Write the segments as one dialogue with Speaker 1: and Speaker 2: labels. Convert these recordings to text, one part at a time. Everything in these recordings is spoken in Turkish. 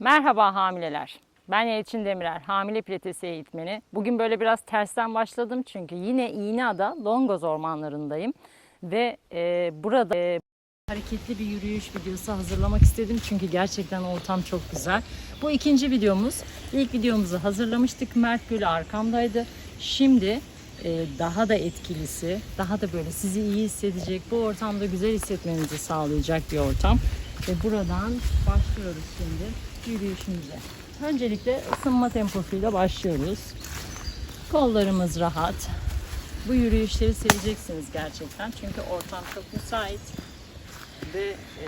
Speaker 1: Merhaba hamileler. Ben Elçin Demirer, hamile pilatesi eğitmeni. Bugün böyle biraz tersten başladım çünkü yine İğneada Longoz ormanlarındayım. Ve e, burada e, hareketli bir yürüyüş videosu hazırlamak istedim çünkü gerçekten ortam çok güzel. Bu ikinci videomuz. İlk videomuzu hazırlamıştık. Mert Gül arkamdaydı. Şimdi e, daha da etkilisi, daha da böyle sizi iyi hissedecek, bu ortamda güzel hissetmenizi sağlayacak bir ortam. Ve buradan başlıyoruz şimdi yürüyüşümüze. Öncelikle ısınma temposuyla başlıyoruz. Kollarımız rahat. Bu yürüyüşleri seveceksiniz gerçekten. Çünkü ortam çok müsait. Ve e,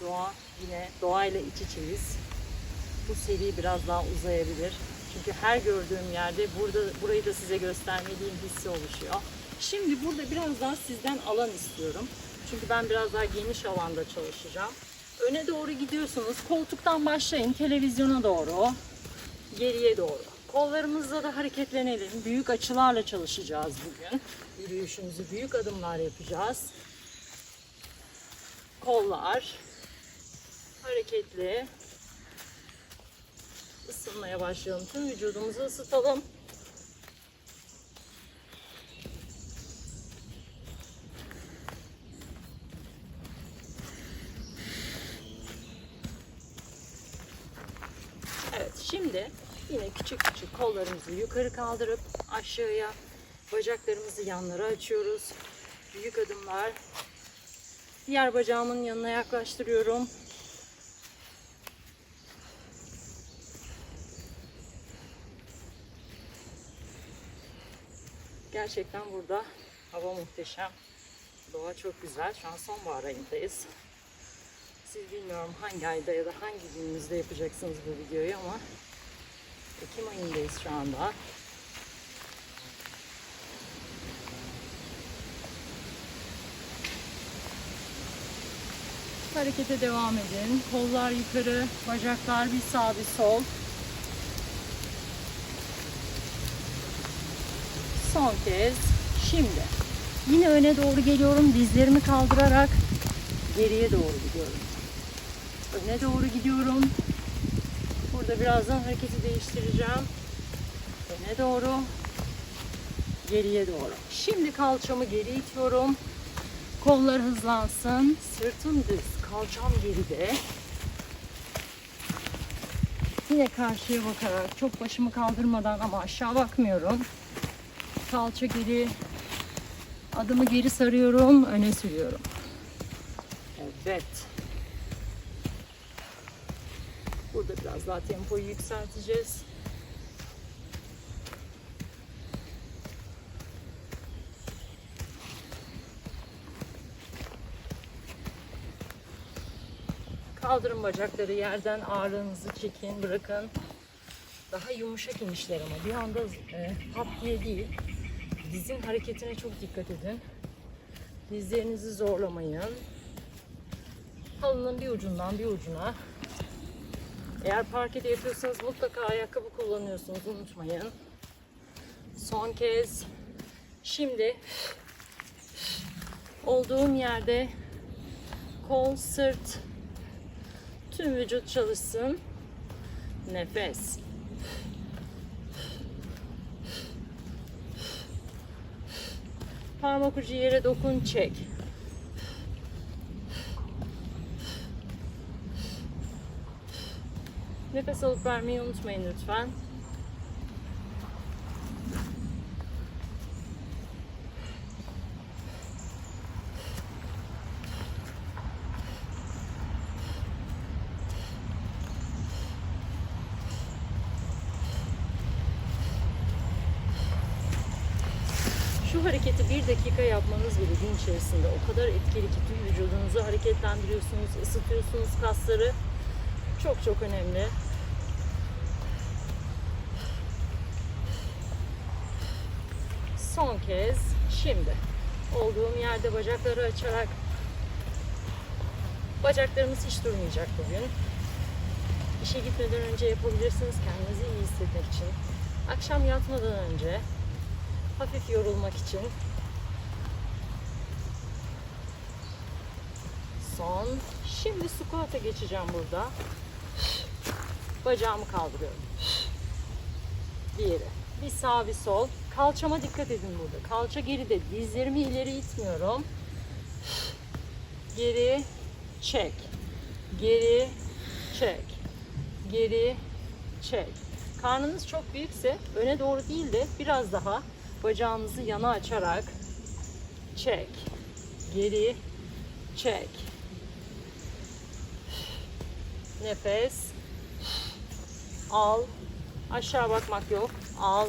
Speaker 1: doğa yine doğayla iç içeyiz. Bu seri biraz daha uzayabilir. Çünkü her gördüğüm yerde burada burayı da size göstermeliyim hissi oluşuyor. Şimdi burada biraz daha sizden alan istiyorum. Çünkü ben biraz daha geniş alanda çalışacağım. Öne doğru gidiyorsunuz. Koltuktan başlayın televizyona doğru. Geriye doğru. Kollarımızla da hareketlenelim. Büyük açılarla çalışacağız bugün. Yürüyüşümüzü büyük adımlar yapacağız. Kollar hareketli. Isınmaya başlayalım. Tüm vücudumuzu ısıtalım. Evet şimdi yine küçük küçük kollarımızı yukarı kaldırıp aşağıya bacaklarımızı yanlara açıyoruz. Büyük adımlar. Diğer bacağımın yanına yaklaştırıyorum. Gerçekten burada hava muhteşem. Doğa çok güzel. Şu an sonbahar ayındayız. Siz bilmiyorum hangi ayda ya da hangi gününüzde yapacaksınız bu videoyu ama Ekim ayındayız şu anda. Harekete devam edin. Kollar yukarı, bacaklar bir sağ bir sol. Son kez. Şimdi yine öne doğru geliyorum. Dizlerimi kaldırarak geriye doğru gidiyorum. Öne doğru gidiyorum. Burada birazdan hareketi değiştireceğim. Öne doğru. Geriye doğru. Şimdi kalçamı geri itiyorum. Kollar hızlansın. Sırtım düz. Kalçam geride. Yine karşıya bakarak çok başımı kaldırmadan ama aşağı bakmıyorum. Kalça geri. Adımı geri sarıyorum. Öne sürüyorum. Evet. Burada biraz daha tempoyu yükselteceğiz. Kaldırın bacakları yerden ağırlığınızı çekin, bırakın. Daha yumuşak inişler ama bir anda e, pat diye değil. Dizin hareketine çok dikkat edin. Dizlerinizi zorlamayın. Halının bir ucundan bir ucuna eğer parkede yapıyorsanız mutlaka ayakkabı kullanıyorsunuz unutmayın. Son kez. Şimdi olduğum yerde kol, sırt, tüm vücut çalışsın. Nefes. Parmak ucu yere dokun, çek. Nefes alıp vermeyi unutmayın lütfen. Şu hareketi bir dakika yapmanız bile gün içerisinde o kadar etkili ki tüm vücudunuzu hareketlendiriyorsunuz, ısıtıyorsunuz kasları. Çok çok önemli. Son kez şimdi olduğum yerde bacakları açarak bacaklarımız hiç durmayacak bugün. İşe gitmeden önce yapabilirsiniz kendinizi iyi hissetmek için. Akşam yatmadan önce hafif yorulmak için son. Şimdi squat'a geçeceğim burada. Bacağımı kaldırıyorum. Diğeri. Bir sağ bir sol. Kalçama dikkat edin burada. Kalça geride. Dizlerimi ileri itmiyorum. Geri çek. Geri çek. Geri çek. Karnınız çok büyükse öne doğru değil de biraz daha bacağınızı yana açarak çek. Geri çek. Nefes. Al. Aşağı bakmak yok. Al.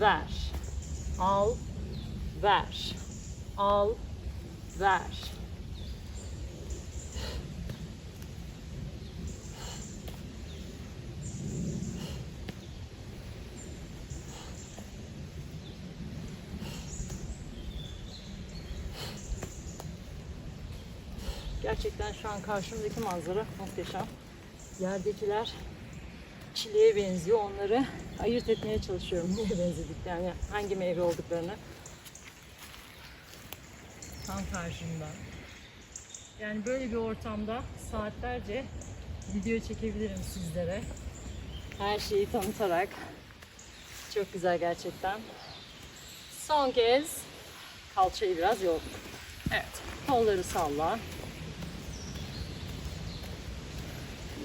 Speaker 1: Ver. Al. Ver. Al. Ver. Gerçekten şu an karşımdaki manzara muhteşem. Yerdekiler çileğe benziyor. Onları ayırt etmeye çalışıyorum. Neye benzediklerini, yani hangi meyve olduklarını. Tam karşımda. Yani böyle bir ortamda saatlerce video çekebilirim sizlere. Her şeyi tanıtarak. Çok güzel gerçekten. Son kez kalçayı biraz yorduk. Evet. Kolları salla.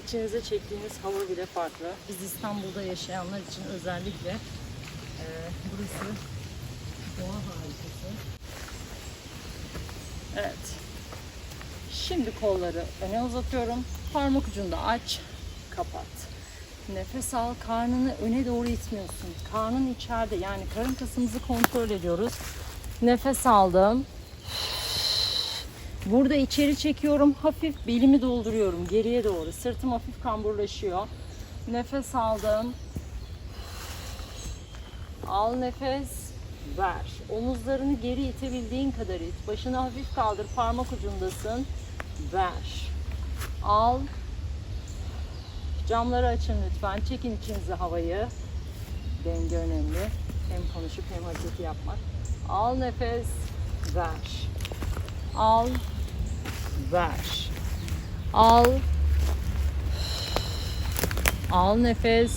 Speaker 1: İçinize çektiğiniz hava bile farklı. Biz İstanbul'da yaşayanlar için özellikle e, burası doğa harikası. Evet. Şimdi kolları öne uzatıyorum. Parmak ucunda aç, kapat. Nefes al, karnını öne doğru itmiyorsun. Karnın içeride yani karın kasımızı kontrol ediyoruz. Nefes aldım. Burada içeri çekiyorum. Hafif belimi dolduruyorum geriye doğru. Sırtım hafif kamburlaşıyor. Nefes aldım. Al nefes. Ver. Omuzlarını geri itebildiğin kadar it. Başını hafif kaldır. Parmak ucundasın. Ver. Al. Camları açın lütfen. Çekin içinize havayı. Denge önemli. Hem konuşup hem hareketi yapmak. Al nefes. Ver. Al. Ver. Al. Al nefes.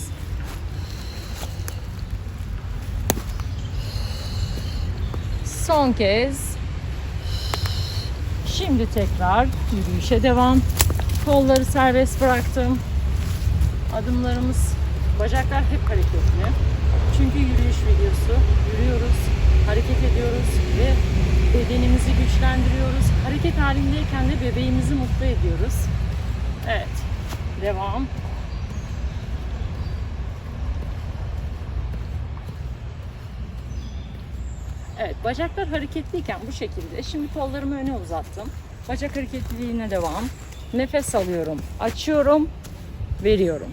Speaker 1: Son kez. Şimdi tekrar yürüyüşe devam. Kolları serbest bıraktım. Adımlarımız, bacaklar hep hareketli. Çünkü yürüyüş videosu. Yürüyoruz, hareket ediyoruz ve bedenimizi güçlendiriyoruz. Hareket halindeyken de bebeğimizi mutlu ediyoruz. Evet, devam. Evet, bacaklar hareketliyken bu şekilde. Şimdi kollarımı öne uzattım. Bacak hareketliliğine devam. Nefes alıyorum, açıyorum, veriyorum.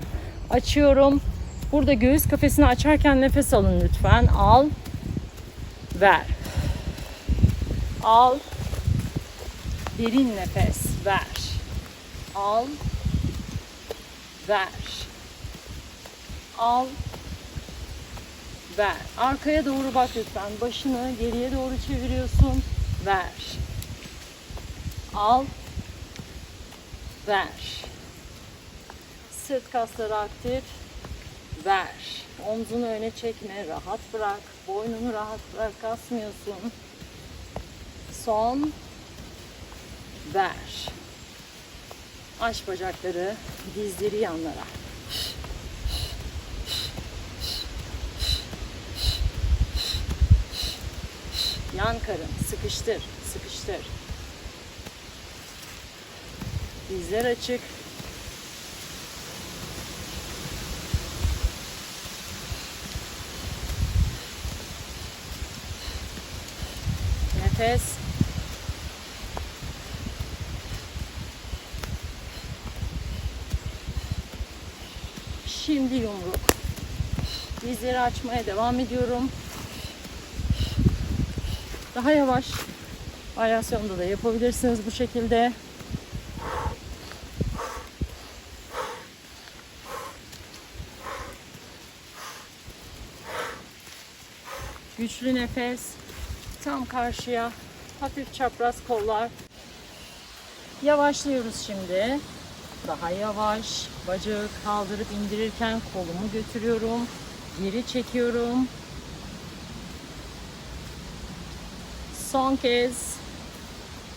Speaker 1: Açıyorum. Burada göğüs kafesini açarken nefes alın lütfen. Al, ver. Al. Derin nefes. Ver. Al. Ver. Al. Ver. Arkaya doğru bak lütfen. Başını geriye doğru çeviriyorsun. Ver. Al. Ver. Sırt kasları aktif. Ver. Omzunu öne çekme. Rahat bırak. Boynunu rahat bırak. Kasmıyorsun. Son. Ver. Aç bacakları. Dizleri yanlara. Yan karın. Sıkıştır. Sıkıştır. Dizler açık. Nefes. Şimdi yumruk. Dizleri açmaya devam ediyorum. Daha yavaş varyasyonda da yapabilirsiniz bu şekilde. Güçlü nefes. Tam karşıya. Hafif çapraz kollar. Yavaşlıyoruz şimdi. Daha yavaş. Bacağı kaldırıp indirirken kolumu götürüyorum. Geri çekiyorum. Son kez.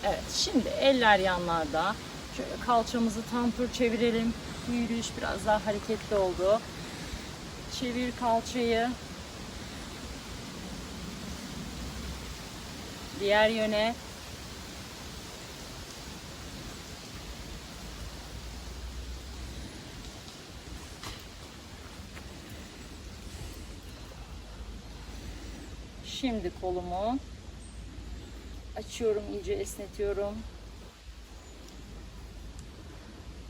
Speaker 1: Evet şimdi eller yanlarda. Şöyle kalçamızı tam tur çevirelim. Bu yürüyüş biraz daha hareketli oldu. Çevir kalçayı. Diğer yöne. Şimdi kolumu açıyorum, iyice esnetiyorum.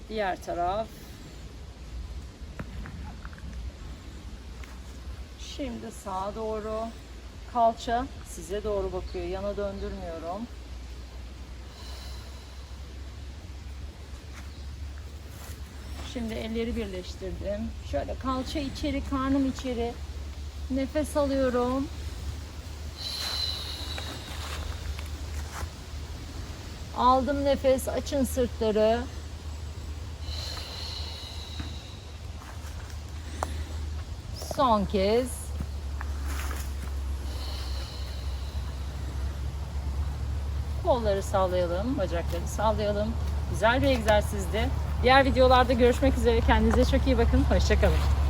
Speaker 1: Diğer taraf. Şimdi sağa doğru. Kalça size doğru bakıyor. Yana döndürmüyorum. Şimdi elleri birleştirdim. Şöyle kalça içeri, karnım içeri. Nefes alıyorum. Aldım nefes, açın sırtları. Son kez. Kolları sallayalım, bacakları sallayalım. Güzel bir egzersizdi. Diğer videolarda görüşmek üzere. Kendinize çok iyi bakın. Hoşçakalın.